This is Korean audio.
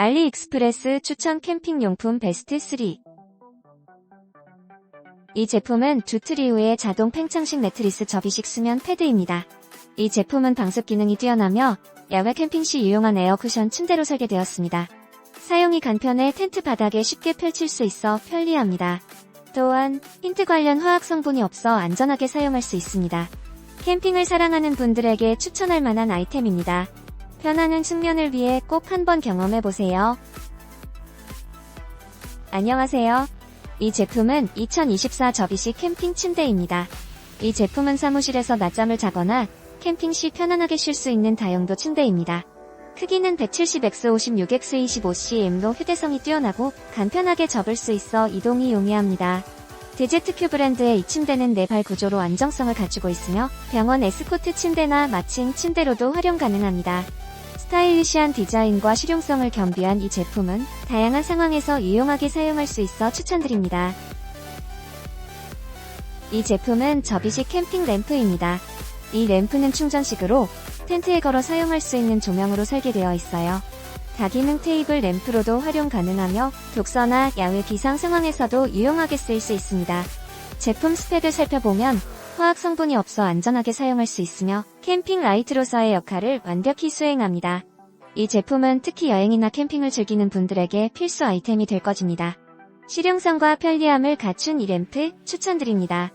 알리익스프레스 추천 캠핑용품 베스트 3 이 제품은 두트리우의 자동 팽창식 매트리스 접이식 수면 패드입니다. 이 제품은 방습 기능이 뛰어나며 야외 캠핑 시 유용한 에어 쿠션 침대로 설계되었습니다. 사용이 간편해 텐트 바닥에 쉽게 펼칠 수 있어 편리합니다. 또한 힌트 관련 화학 성분이 없어 안전하게 사용할 수 있습니다. 캠핑을 사랑하는 분들에게 추천할 만한 아이템입니다. 편안한 숙면을 위해 꼭 한번 경험해 보세요. 안녕하세요. 이 제품은 2024 접이식 캠핑 침대입니다. 이 제품은 사무실에서 낮잠을 자거나 캠핑 시 편안하게 쉴 수 있는 다용도 침대입니다. 크기는 170x56x25cm로 휴대성이 뛰어나고 간편하게 접을 수 있어 이동이 용이합니다. 데제트큐 브랜드의 이 침대는 네 발 구조로 안정성을 갖추고 있으며 병원 에스코트 침대나 마칭 침대로도 활용 가능합니다. 스타일리시한 디자인과 실용성을 겸비한 이 제품은 다양한 상황에서 유용하게 사용할 수 있어 추천드립니다. 이 제품은 접이식 캠핑 램프입니다. 이 램프는 충전식으로 텐트에 걸어 사용할 수 있는 조명으로 설계되어 있어요. 다기능 테이블 램프로도 활용 가능하며 독서나 야외 비상 상황에서도 유용하게 쓰일 수 있습니다. 제품 스펙을 살펴보면 화학 성분이 없어 안전하게 사용할 수 있으며 캠핑 라이트로서의 역할을 완벽히 수행합니다. 이 제품은 특히 여행이나 캠핑을 즐기는 분들에게 필수 아이템이 될 것입니다. 실용성과 편리함을 갖춘 이 램프 추천드립니다.